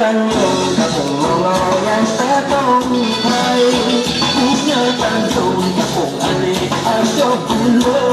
กันยงกับจงมองยันแต่ต้องมีใครผู้งตันสูงจะปกอันนี้อาจจะคุณเลย